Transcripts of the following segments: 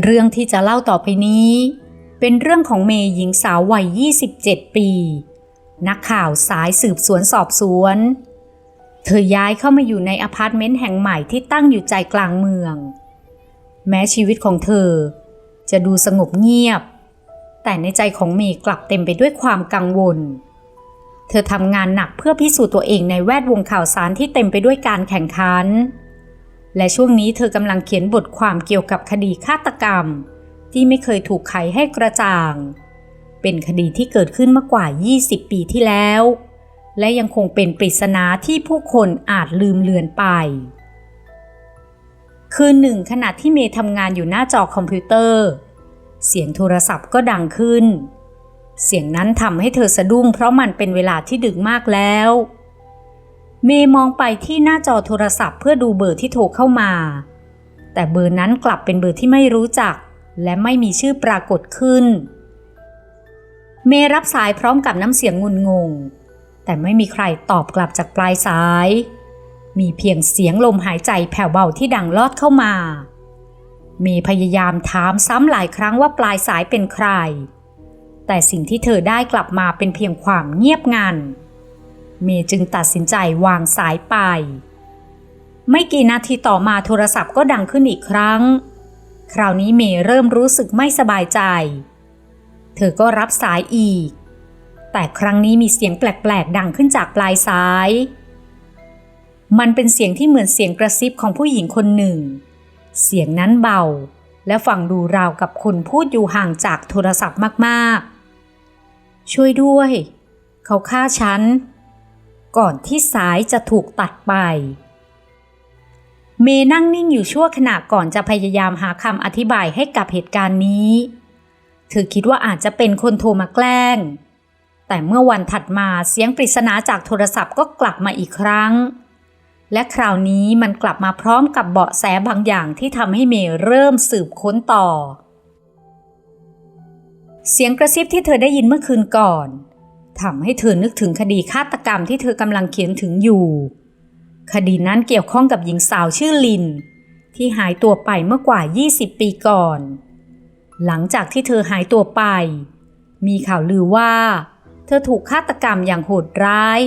เรื่องที่จะเล่าต่อไปนี้ เป็นเรื่องของเมย์หญิงสาววัย 27 ปี นักข่าวสายสืบสวนสอบสวน เธอย้ายเข้ามาอยู่ในอพาร์ตเมนต์แห่งใหม่ที่ตั้งอยู่ใจกลางเมือง แม้ชีวิตของเธอ จะดูสงบเงียบ แต่ในใจของเมย์กลับเต็มไปด้วยความกังวล เธอทำงานหนักเพื่อพิสูจน์ตัวเองในแวดวงข่าวสารที่เต็มไปด้วยการแข่งขัน และช่วงนี้เธอกำลังเขียนบทความเกี่ยวกับคดีฆาตกรรม ที่ไม่เคยถูกไขให้กระจ่าง เป็นคดีที่เกิดขึ้นมากว่า 20 ปีที่แล้ว และยังคงเป็นปริศนาที่ผู้คนอาจลืมเลือนไป คืนหนึ่งขณะที่เมย์ทำงานอยู่หน้าจอคอมพิวเตอร์ เสียงโทรศัพท์ก็ดังขึ้น เสียงนั้นทำให้เธอสะดุ้งเพราะมันเป็นเวลาที่ดึกมากแล้วเเมย์มองไปที่หน้าจอโทรศัพท์เพื่อดูเบอร์ที่โทรเข้ามา แต่เบอร์นั้นกลับเป็นเบอร์ที่ไม่รู้จัก และไม่มีชื่อปรากฏขึ้น เมย์รับสายพร้อมกับน้ำเสียงงุนงง แต่ไม่มีใครตอบกลับจากปลายสาย มีเพียงเสียงลมหายใจแผ่วเบาที่ดังลอดเข้ามา เมย์พยายามถามซ้ำหลายครั้งว่าปลายสายเป็นใคร แต่สิ่งที่เธอได้กลับมาเป็นเพียงความเงียบงัน เมย์จึงตัดสินใจวางสายไป ไม่กี่นาทีต่อมาโทรศัพท์ก็ดังขึ้นอีกครั้ง คราวนี้เมย์เริ่มรู้สึกไม่สบายใจ เธอก็รับสายอีก แต่ครั้งนี้มีเสียงแปลกๆ ดังขึ้นจากปลายสาย มันเป็นเสียงที่เหมือนเสียงกระซิบของผู้หญิงคนหนึ่ง เสียงนั้นเบา และฟังดูราวกับคนพูดอยู่ห่างจากโทรศัพท์มากๆ ช่วยด้วย เขาฆ่าฉัน ก่อนที่สายจะถูกตัดไป เมนั่งนิ่งอยู่ชั่วขณะก่อนจะพยายามหาคำอธิบายให้กับเหตุการณ์นี้ เธอคิดว่าอาจจะเป็นคนโทรมาแกล้ง แต่เมื่อวันถัดมาเสียงปริศนาจากโทรศัพท์ก็กลับมาอีกครั้ง และคราวนี้มันกลับมาพร้อมกับเบาะแสบางอย่างที่ทำให้เมย์เริ่มสืบค้นต่อ เสียงกระซิบที่เธอได้ยินเมื่อคืนก่อน ทำให้เธอนึกถึงคดีฆาตกรรมที่เธอกำลังเขียนถึงอยู่ คดีนั้นเกี่ยวข้องกับหญิงสาวชื่อลิน ที่หายตัวไปเมื่อกว่า 20 ปีก่อน หลังจากที่เธอหายตัวไป มีข่าวลือว่า เธอถูกฆาตกรรมอย่างโหดร้าย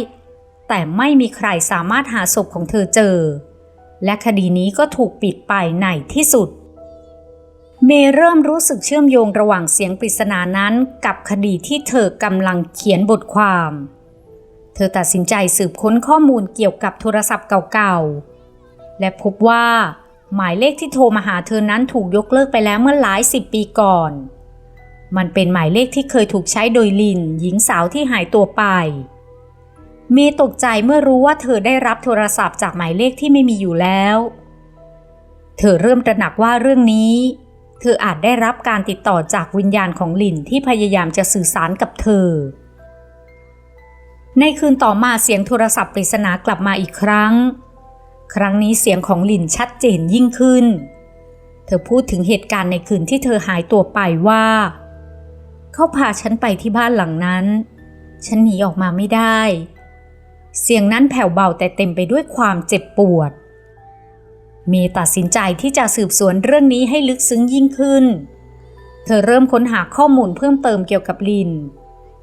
แต่ไม่มีใครสามารถหาศพของเธอเจอ และคดีนี้ก็ถูกปิดไปในที่สุด เมเริ่มรู้สึกเชื่อมโยงระหว่างเสียงปริศนานั้นกับคดีที่เธอกำลังเขียนบทความ เธอตัดสินใจสืบค้นข้อมูลเกี่ยวกับโทรศัพท์เก่าๆ และพบว่าหมายเลขที่โทรมาหาเธอนั้นถูกยกเลิกไปแล้วเมื่อหลายสิบปีก่อน มันเป็นหมายเลขที่เคยถูกใช้โดยลิน หญิงสาวที่หายตัวไป เมตกใจเมื่อรู้ว่าเธอได้รับโทรศัพท์จากหมายเลขที่ไม่มีอยู่แล้ว เธอเริ่มตระหนักว่าเรื่องนี้ เธออาจได้รับการติดต่อจากวิญญาณของลินที่พยายามจะสื่อสารกับเธอ ในคืนต่อมาเสียงโทรศัพท์ปริศนากลับมาอีกครั้ง ครั้งนี้เสียงของลินชัดเจนยิ่งขึ้น เธอพูดถึงเหตุการณ์ในคืนที่เธอหายตัวไปว่า เขาพาฉันไปที่บ้านหลังนั้น ฉันหนีออกมาไม่ได้ เสียงนั้นแผ่วเบาแต่เต็มไปด้วยความเจ็บปวด เมย์ตัดสินใจที่จะสืบสวนเรื่องนี้ให้ลึกซึ้งยิ่งขึ้น เธอเริ่มค้นหาข้อมูลเพิ่มเติมเกี่ยวกับลิน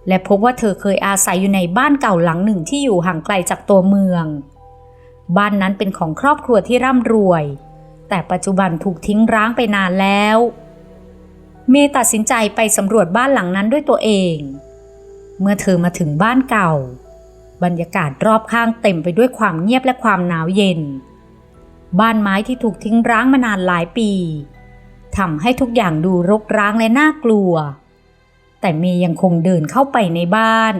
และพบว่าเธอเคยอาศัยอยู่ในบ้านเก่าหลังหนึ่งที่อยู่ห่างไกลจากตัวเมือง บ้านนั้นเป็นของครอบครัวที่ร่ำรวย แต่ปัจจุบันถูกทิ้งร้างไปนานแล้ว เมย์ตัดสินใจไปสำรวจบ้านหลังนั้นด้วยตัวเอง เมื่อเธอมาถึงบ้านเก่า บรรยากาศรอบข้างเต็มไปด้วยความเงียบและความหนาวเย็น บ้านไม้ที่ถูกทิ้งร้างมานานหลายปีทำให้ทุกอย่างดูรกร้างและน่ากลัว แต่เมย์ยังคงเดินเข้าไปในบ้าน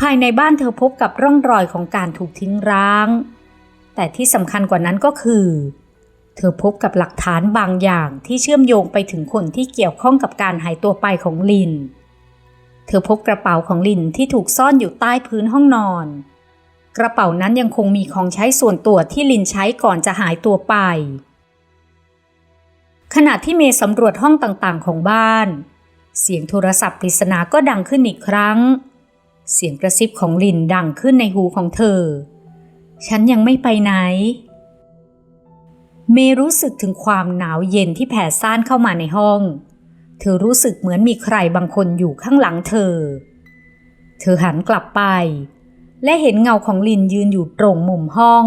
ภายในบ้านเธอพบกับร่องรอยของการถูกทิ้งร้าง แต่ที่สำคัญกว่านั้นก็คือ เธอพบกับหลักฐานบางอย่างที่เชื่อมโยงไปถึงคนที่เกี่ยวข้องกับการหายตัวไปของลิน เธอพบกระเป๋าของลินที่ถูกซ่อนอยู่ใต้พื้นห้องนอน กระเป๋านั้นยังคงมีของใช้ส่วนตัวที่ลินใช้ก่อนจะหายตัวไป ขณะที่เมย์สำรวจห้องต่างๆของบ้าน เสียงโทรศัพท์ปริศนาก็ดังขึ้นอีกครั้ง เสียงกระซิบของลินดังขึ้นในหูของเธอ ฉันยังไม่ไปไหน เมย์รู้สึกถึงความหนาวเย็นที่แผ่ซ่านเข้ามาในห้อง เธอรู้สึกเหมือนมีใครบางคนอยู่ข้างหลังเธอ เธอหันกลับไป และเห็นเงาของลินยืนอยู่ตรงมุมห้อง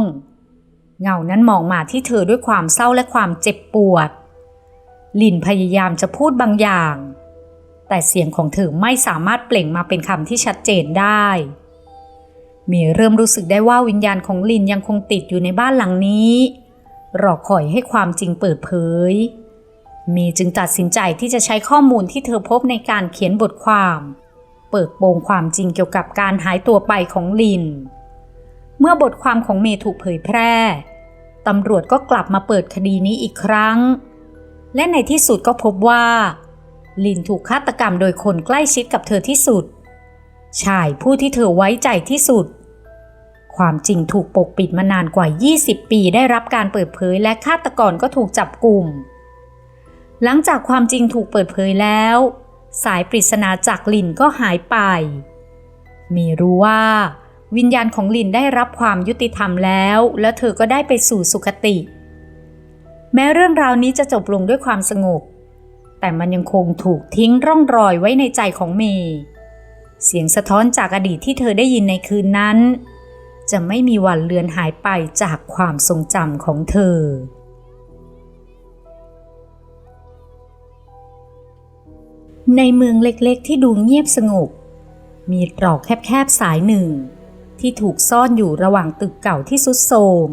เงานั้นมองมาที่เธอด้วยความเศร้าและความเจ็บปวด ลินพยายามจะพูดบางอย่าง แต่เสียงของเธอไม่สามารถเปล่งมาเป็นคำที่ชัดเจนได้เมย์เริ่มรู้สึกได้ว่าวิญญาณของลินยังคงติดอยู่ในบ้านหลังนี้ รอคอยให้ความจริงเปิดเผยเมย์จึงตัดสินใจที่จะใช้ข้อมูลที่เธอพบในการเขียนบทความ เปิดโปงความจริงเกี่ยวกับการหายตัวไปของลิน เมื่อบทความของเมย์ถูกเผยแพร่ ตำรวจก็กลับมาเปิดคดีนี้อีกครั้ง และในที่สุดก็พบว่า ลินถูกฆาตกรรมโดยคนใกล้ชิดกับเธอที่สุด ชายผู้ที่เธอไว้ใจที่สุด ความจริงถูกปกปิดมานานกว่า 20 ปีได้รับการเปิดเผยและฆาตกรก็ถูกจับกลุ่ม หลังจากความจริงถูกเปิดเผยแล้ว สายปริศนาจากลินก็หายไป มีรู้ว่า วิญญาณของลินได้รับความยุติธรรมแล้ว แล้วเธอก็ได้ไปสู่สุคติ แม้เรื่องราวนี้จะจบลงด้วยความสงบ แต่มันยังคงถูกทิ้งร่องรอยไว้ในใจของเมย์เสียงสะท้อนจากอดีตที่เธอได้ยินในคืนนั้น จะไม่มีวันเลือนหายไปจากความทรงจำของเธอ ในเมืองเล็กๆ ที่ดูเงียบสงบ มีตรอกแคบๆสายหนึ่ง ที่ถูกซ่อนอยู่ระหว่างตึกเก่าที่สุดโทรม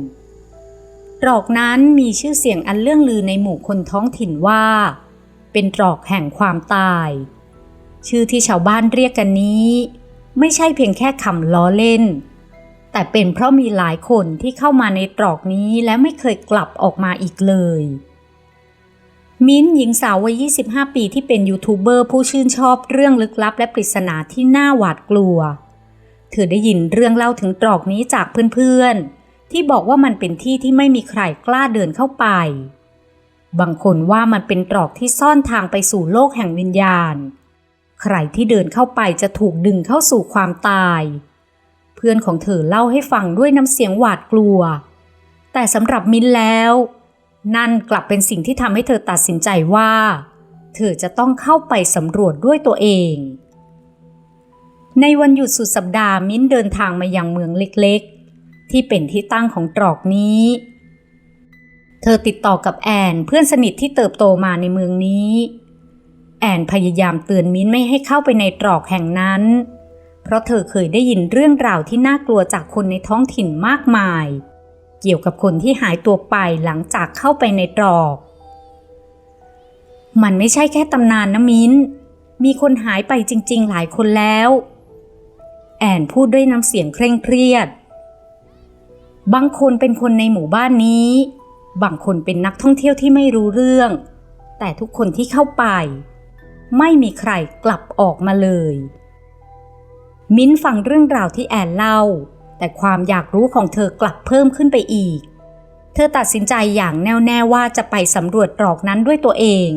ตรอกนั้นมีชื่อเสียงอันเลื่องลือในหมู่คนท้องถิ่นว่า เป็นตรอกแห่งความตาย ชื่อที่ชาวบ้านเรียกกันนี้ ไม่ใช่เพียงแค่คำล้อเล่น แต่เป็นเพราะมีหลายคนที่เข้ามาในตรอกนี้และไม่เคยกลับออกมาอีกเลย มิ้นหญิงสาววัย 25 ปีที่เป็นยูทูบเบอร์ผู้ชื่นชอบเรื่องลึกลับและปริศนาที่น่าหวาดกลัว เธอได้ยินเรื่องเล่าถึงตรอกนี้จากเพื่อนๆ ที่บอกว่ามันเป็นที่ที่ไม่มีใครกล้าเดินเข้าไป บางคนว่ามันเป็นตรอกที่ซ่อนทางไปสู่โลกแห่งวิญญาณ ใครที่เดินเข้าไปจะถูกดึงเข้าสู่ความตาย เพื่อนของเธอเล่าให้ฟังด้วยน้ำเสียงหวาดกลัว แต่สำหรับมิ้นแล้ว นั่นกลับเป็นสิ่งที่ทำให้เธอตัดสินใจว่า เธอจะต้องเข้าไปสำรวจด้วยตัวเอง ในวันหยุดสุดสัปดาห์มิ้นเดินทางมายังเมืองเล็กๆ ที่เป็นที่ตั้งของตรอกนี้ เธอติดต่อกับแอนเพื่อนสนิทที่เติบโตมาในเมืองนี้ แอนพยายามเตือนมิ้นไม่ให้เข้าไปในตรอกแห่งนั้น เพราะเธอเคยได้ยินเรื่องราวที่น่ากลัวจากคนในท้องถิ่นมากมาย เกี่ยวกับคนที่หายตัวไปหลังจากเข้าไปในตรอก มันไม่ใช่แค่ตำนานนะมิ้น มีคนหายไปจริง ๆ หลายคนแล้ว แอนพูดด้วยน้ำเสียงเคร่งเครียด บางคนเป็นคนในหมู่บ้านนี้ บางคนเป็นนักท่องเที่ยวที่ไม่รู้เรื่อง แต่ทุกคนที่เข้าไป ไม่มีใครกลับออกมาเลย มิ้นฟังเรื่องราวที่แอนเล่า แต่ความอยากรู้ของเธอกลับเพิ่มขึ้นไปอีก เธอตัดสินใจอย่างแน่วแน่ว่าจะไปสำรวจตรอกนั้นด้วยตัวเอง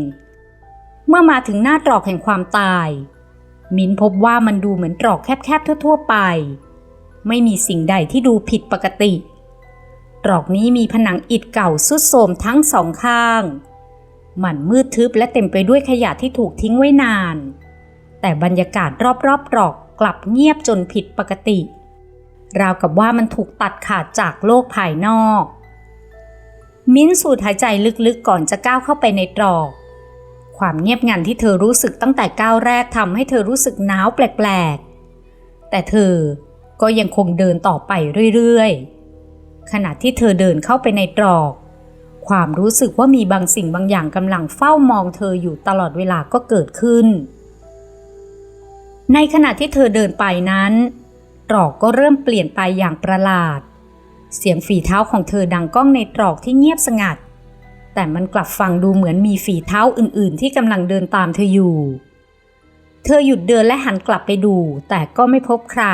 เมื่อมาถึงหน้าตรอกแห่งความตาย มินพบว่ามันดูเหมือนตรอกแคบๆทั่ว ๆ ไป ไม่มีสิ่งใดที่ดูผิดปกติ ตรอกนี้มีผนังอิฐเก่าสุดโทมทั้งสองข้าง มันมืดทึบและเต็มไปด้วยขยะที่ถูกทิ้งไว้นาน แต่บรรยากาศรอบๆตรอกกลับเงียบจนผิดปกติ ราวกับว่ามันถูกตัดขาดจากโลกภายนอก มิ้นสูดหายใจลึกๆก่อนจะก้าวเข้าไปในตรอก ความเงียบงันที่เธอรู้สึกตั้งแต่ก้าวแรกทำให้เธอรู้สึกหนาวแปลกๆ แต่เธอก็ยังคงเดินต่อไปเรื่อยๆ ขณะที่เธอเดินเข้าไปในตรอก ความรู้สึกว่ามีบางสิ่งบางอย่างกำลังเฝ้ามองเธออยู่ตลอดเวลาก็เกิดขึ้น ในขณะที่เธอเดินไปนั้น ตรอกก็เริ่มเปลี่ยนไปอย่างประหลาด เสียงฝีเท้าของเธอดังก้องในตรอกที่เงียบสงัด แต่มันกลับฟังดูเหมือนมีฝีเท้าอื่นๆ ที่กำลังเดินตามเธออยู่ เธอหยุดเดินและหันกลับไปดู แต่ก็ไม่พบใคร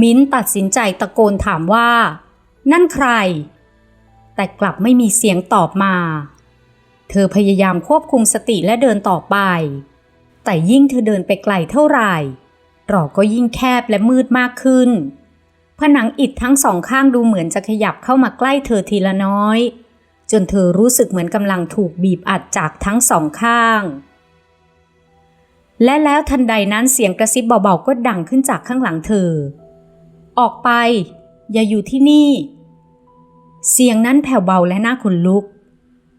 มิ้นตัดสินใจตะโกนถามว่า นั่นใคร แต่กลับไม่มีเสียงตอบมา เธอพยายามควบคุมสติและเดินต่อไป แต่ยิ่งเธอเดินไปไกลเท่าไหร่ ตรอกก็ยิ่งแคบและมืดมากขึ้น ผนังอิฐทั้งสองข้างดูเหมือนจะขยับเข้ามาใกล้เธอทีละน้อย จนเธอรู้สึกเหมือนกำลังถูกบีบอัดจากทั้งสองข้าง และแล้วทันใดนั้นเสียงกระซิบเบาๆก็ดังขึ้นจากข้างหลังเธอ ออกไป อย่าอยู่ที่นี่ เสียงนั้นแผ่วเบาและน่าขนลุก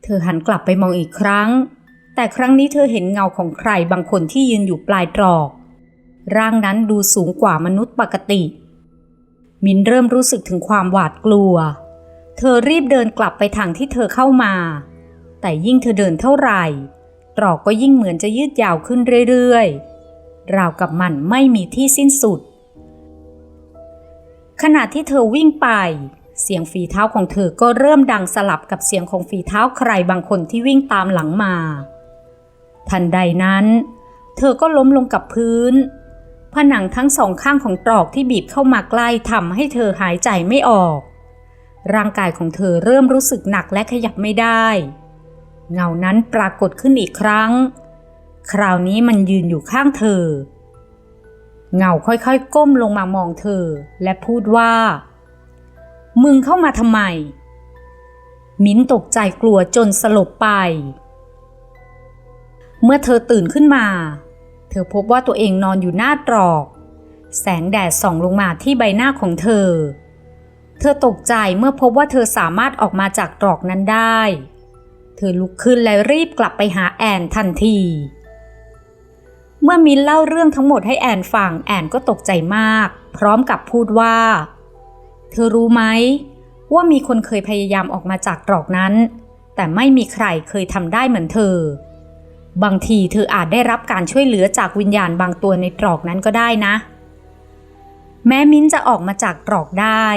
เธอหันกลับไปมองอีกครั้ง แต่ครั้งนี้เธอเห็นเงาของใครบางคนที่ยืนอยู่ปลายตรอก ร่างนั้นดูสูงกว่ามนุษย์ปกติ มินเริ่มรู้สึกถึงความหวาดกลัว เธอรีบเดินกลับไปทางที่เธอเข้ามา แต่ยิ่งเธอเดินเท่าไหร่ ตรอกก็ยิ่งเหมือนจะยืดยาวขึ้นเรื่อยๆ ราวกับมันไม่มีที่สิ้นสุด ขณะที่เธอวิ่งไป เสียงฝีเท้าของเธอก็เริ่มดังสลับกับเสียงของฝีเท้าใครบางคนที่วิ่งตามหลังมา ทันใดนั้น เธอก็ล้มลงกับพื้น ผนังทั้งสองข้างของตรอกที่บีบเข้ามาใกล้ทำให้เธอหายใจไม่ออก ร่างกายของเธอเริ่มรู้สึกหนักและขยับไม่ได้ เงานั้นปรากฏขึ้นอีกครั้ง คราวนี้มันยืนอยู่ข้างเธอ เงาค่อยๆก้มลงมามองเธอ และพูดว่า มึงเข้ามาทำไม มิ้นตกใจกลัวจนสลบไป เมื่อเธอตื่นขึ้นมา เธอพบว่าตัวเองนอนอยู่หน้าตรอก แสงแดดส่องลงมาที่ใบหน้าของเธอ เธอตกใจเมื่อพบว่าเธอสามารถออกมาจากตรอกนั้นได้ เธอลุกขึ้นและรีบกลับไปหาแอนทันที เมื่อมินเล่าเรื่องทั้งหมดให้แอนฟังแอนก็ตกใจมาก พร้อมกับพูดว่า เธอรู้ไหมว่ามีคนเคยพยายามออกมาจากตรอกนั้น แต่ไม่มีใครเคยทำได้เหมือนเธอ บางทีเธออาจได้รับการช่วยเหลือจากวิญญาณบางตัวในตรอกนั้นก็ได้นะ แม้มิ้นจะออกมาจากตรอกได้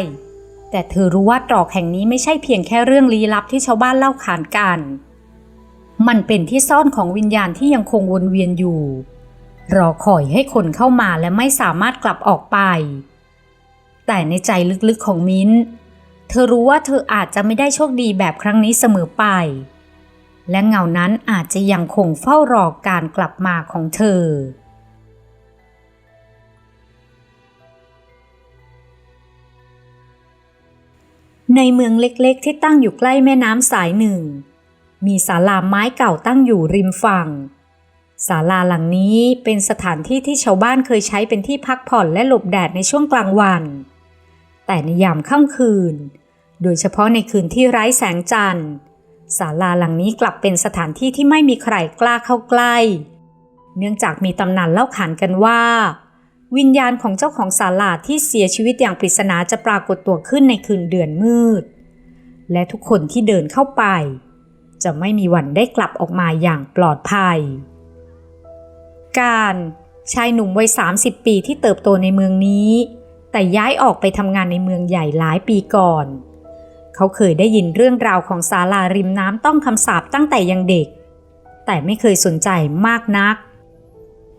แต่เธอรู้ว่าตรอกแห่งนี้ไม่ใช่เพียงแค่เรื่องลี้ลับที่ชาวบ้านเล่าขานกัน มันเป็นที่ซ่อนของวิญญาณที่ยังคงวนเวียนอยู่ รอคอยให้คนเข้ามาและไม่สามารถกลับออกไป แต่ในใจลึกๆของมิ้น เธอรู้ว่าเธออาจจะไม่ได้โชคดีแบบครั้งนี้เสมอไป และเงานั้นอาจจะยังคงเฝ้ารอการกลับมาของเธอ ในเมืองเล็กๆ ที่ตั้งอยู่ใกล้แม่น้ำสายหนึ่ง มีศาลาไม้เก่าตั้งอยู่ริมฝั่งศาลาหลังนี้เป็นสถานที่ที่ชาวบ้านเคยใช้เป็นที่พักผ่อนและหลบแดดในช่วงกลางวัน แต่ในยามค่ำคืน โดยเฉพาะในคืนที่ไร้แสงจันทร์ ศาลาหลังนี้กลับเป็นสถานที่ที่ไม่มีใครกล้าเข้าใกล้ เนื่องจากมีตำนานเล่าขานกันว่า วิญญาณของเจ้าของศาลาที่เสียชีวิตอย่างปริศนาจะปรากฏตัวขึ้นในคืนเดือนมืด และทุกคนที่เดินเข้าไป จะไม่มีวันได้กลับออกมาอย่างปลอดภัย การชายหนุ่มวัย 30 ปีที่เติบโตในเมืองนี้ แต่ย้ายออกไปทำงานในเมืองใหญ่หลายปีก่อน เขาเคยได้ยินเรื่องราวของศาลาริมน้ำต้องคำสาปตั้งแต่ยังเด็ก แต่ไม่เคยสนใจมากนัก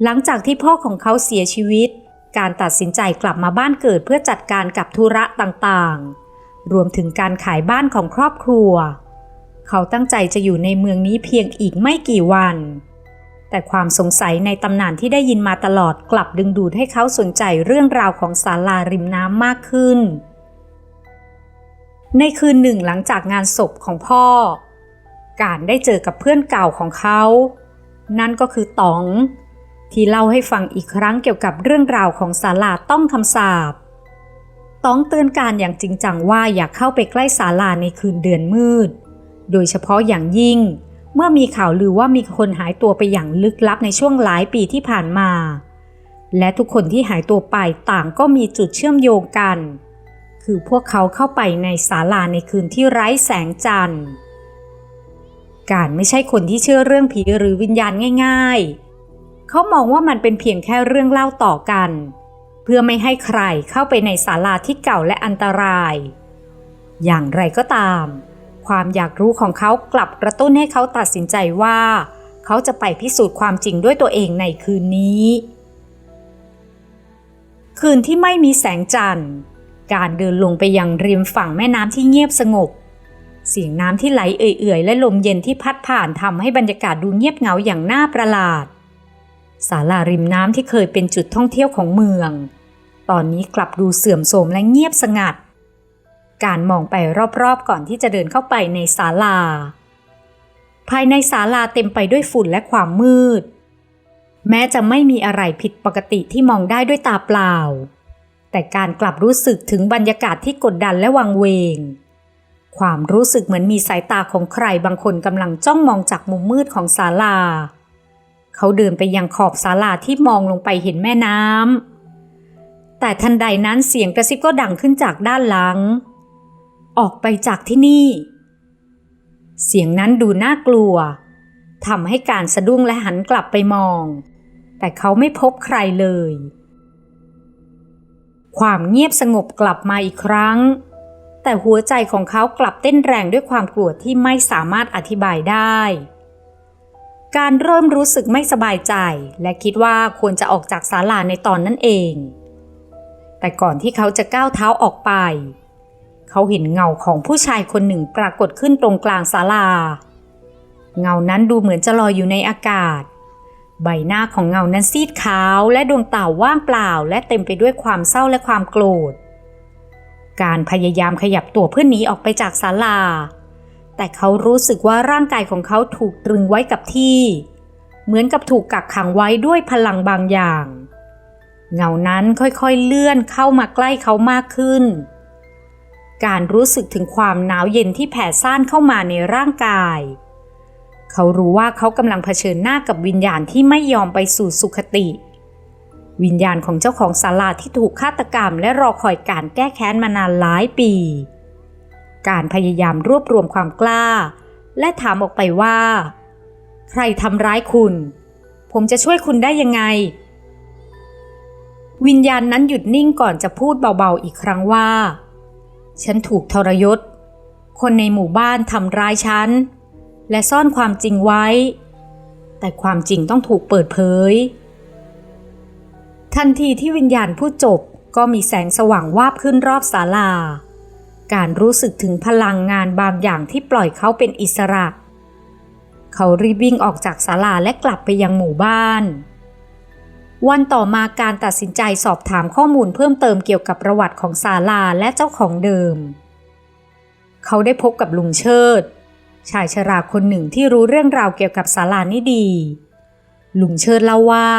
หลังจากที่พ่อของเขาเสียชีวิต การตัดสินใจกลับมาบ้านเกิดเพื่อจัดการกับธุระต่างๆ รวมถึงการขายบ้านของครอบครัว เขาตั้งใจจะอยู่ในเมืองนี้เพียงอีกไม่กี่วัน แต่ความสงสัยในตำนานที่ได้ยินมาตลอดกลับดึงดูดให้เขาสนใจเรื่องราวของศาลาริมน้ำมากขึ้น ในคืนหนึ่งหลังจากงานศพของพ่อ การได้เจอกับเพื่อนเก่าของเขา นั่นก็คือต๋อง ที่เล่าให้ฟังอีกครั้งเกี่ยวกับเรื่องราวของศาลาต้องคำสาปต๋องเตือนการอย่างจริงจังว่าอย่าเข้าไปใกล้ศาลาในคืนเดือนมืด โดยเฉพาะอย่างยิ่ง เมื่อมีข่าวลือว่ามีคนหายตัวไปอย่างลึกลับในช่วงหลายปีที่ผ่านมา และทุกคนที่หายตัวไปต่างก็มีจุดเชื่อมโยงกัน คือพวกเขาเข้าไปในศาลาในคืนที่ไร้แสงจันทร์ การไม่ใช่คนที่เชื่อเรื่องผีหรือวิญญาณง่าย ๆ เขามองว่ามันเป็นเพียงแค่เรื่องเล่าต่อกัน เพื่อไม่ให้ใครเข้าไปในศาลาที่เก่าและอันตราย อย่างไรก็ตาม ความอยากรู้ของเขากลับกระตุ้นให้เขาตัดสินใจว่า เขาจะไปพิสูจน์ความจริงด้วยตัวเองในคืนนี้ คืนที่ไม่มีแสงจันทร์ การเดินลงไปยังริมฝั่งแม่น้ำที่เงียบสงบ เสียงน้ำที่ไหลเอื่อยๆ และลมเย็นที่พัดผ่านทำให้บรรยากาศดูเงียบเหงาอย่างน่าประหลาดศาลาริมน้ำที่เคยเป็นจุดท่องเที่ยวของเมือง ตอนนี้กลับดูเสื่อมโทรมและเงียบสงัด การมองไปรอบๆก่อนที่จะเดินเข้าไปในศาลา ภายในศาลาเต็มไปด้วยฝุ่นและความมืด แม้จะไม่มีอะไรผิดปกติที่มองได้ด้วยตาเปล่า แต่การกลับรู้สึกถึงบรรยากาศที่กดดันและวังเวง ความรู้สึกเหมือนมีสายตาของใครบางคนกำลังจ้องมองจากมุมมืดของศาลา เขาเดินไปยังขอบศาลาที่มองลงไปเห็นแม่น้ำ แต่ทันใดนั้นเสียงกระซิบก็ดังขึ้นจากด้านหลัง ออกไปจากที่นี่ เสียงนั้นดูน่ากลัวทำให้การสะดุ้งและหันกลับไปมอง แต่เขาไม่พบใครเลย ความเงียบสงบกลับมาอีกครั้ง แต่หัวใจของเขากลับเต้นแรงด้วยความกลัวที่ไม่สามารถอธิบายได้ การเริ่มรู้สึกไม่สบายใจ และคิดว่าควรจะออกจากศาลาในตอนนั้นเอง แต่ก่อนที่เขาจะก้าวเท้าออกไป เขาเห็นเงาของผู้ชายคนหนึ่งปรากฏขึ้นตรงกลางศาลา เงานั้นดูเหมือนจะลอยอยู่ในอากาศ ใบหน้าของเงานั้นซีดขาวและดวงตาว่างเปล่า และเต็มไปด้วยความเศร้าและความโกรธ การพยายามขยับตัวเพื่อหนีออกไปจากศาลา แต่เขารู้สึกว่าร่างกายของเขาถูกตรึงไว้กับที่ เหมือนกับถูกกักขังไว้ด้วยพลังบางอย่าง เงานั้นค่อยๆเลื่อนเข้ามาใกล้เขามากขึ้น การรู้สึกถึงความหนาวเย็นที่แผ่ซ่านเข้ามาในร่างกาย เขารู้ว่าเขากำลังเผชิญหน้ากับวิญญาณที่ไม่ยอมไปสู่สุขติ วิญญาณของเจ้าของศาลาที่ถูกฆาตกรรม และรอคอยการแก้แค้นมานานหลายปี การพยายามรวบรวมความกล้า และถามออกไปว่า ใครทำร้ายคุณ ผมจะช่วยคุณได้ยังไง วิญญาณนั้นหยุดนิ่งก่อนจะพูดเบาๆอีกครั้งว่า ฉันถูกทรยศ คนในหมู่บ้านทำร้ายฉัน และซ่อนความจริงไว้ แต่ความจริงต้องถูกเปิดเผย ทันทีที่วิญญาณผู้จบก็มีแสงสว่างวาบขึ้นรอบศาลา การรู้สึกถึงพลังงานบางอย่างที่ปล่อยเขาเป็นอิสระ เขารีบวิ่งออกจากศาลาและกลับไปยังหมู่บ้าน วันต่อมาการตัดสินใจสอบถามข้อมูลเพิ่มเติมเกี่ยวกับประวัติของศาลาและเจ้าของเดิม เขาได้พบกับลุงเชิด ชายชราคนหนึ่งที่รู้เรื่องราวเกี่ยวกับศาลานี้ดี ลุงเชิดเล่าว่า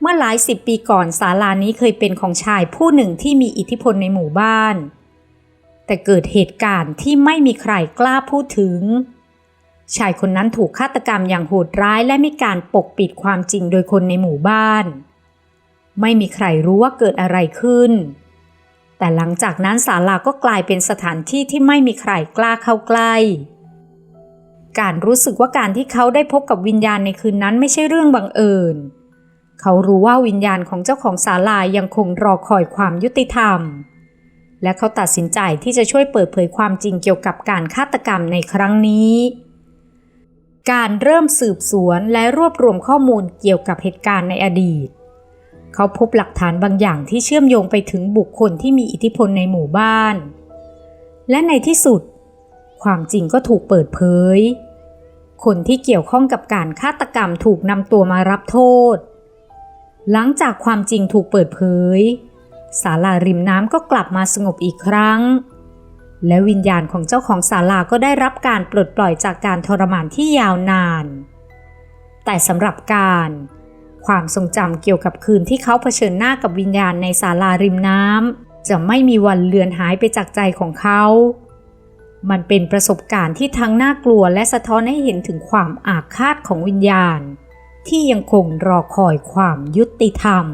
เมื่อหลายสิบปีก่อนศาลานี้เคยเป็นของชายผู้หนึ่งที่มีอิทธิพลในหมู่บ้าน แต่เกิดเหตุการณ์ที่ไม่มีใครกล้าพูดถึง ชายคนนั้นถูกฆาตกรรมอย่างโหดร้ายและมีการปกปิดความจริงโดยคนในหมู่บ้าน ไม่มีใครรู้ว่าเกิดอะไรขึ้นแต่หลังจากนั้นศาลาก็กลายเป็นสถานที่ที่ไม่มีใครกล้าเข้าใกล้ การรู้สึกว่าการที่เขาได้พบกับวิญญาณในคืนนั้นไม่ใช่เรื่องบังเอิญ เขารู้ว่าวิญญาณของเจ้าของศาลายังคงรอคอยความยุติธรรม และเขาตัดสินใจที่จะช่วยเปิดเผยความจริงเกี่ยวกับการฆาตกรรมในครั้งนี้ การเริ่มสืบสวนและรวบรวมข้อมูลเกี่ยวกับเหตุการณ์ในอดีต เขาพบหลักฐานบางอย่างที่เชื่อมโยงไปถึงบุคคลที่มีอิทธิพลในหมู่บ้าน และในที่สุด ความจริงก็ถูกเปิดเผย คนที่เกี่ยวข้องกับการฆาตกรรมถูกนำตัวมารับโทษ หลังจากความจริงถูกเปิดเผย ศาลาริมน้ำก็กลับมาสงบอีกครั้ง และวิญญาณของเจ้าของศาลาก็ได้รับการปลดปล่อยจากการทรมานที่ยาวนาน แต่สำหรับการความทรงจำเกี่ยวกับคืนที่เขาเผชิญหน้ากับวิญญาณในศาลาริมน้ำจะไม่มีวันเลือนหายไปจากใจของเขา มันเป็นประสบการณ์ที่ทั้งน่ากลัวและสะท้อนให้เห็นถึงความอาฆาตของวิญญาณ ที่ยังคงรอคอยความยุติธรรม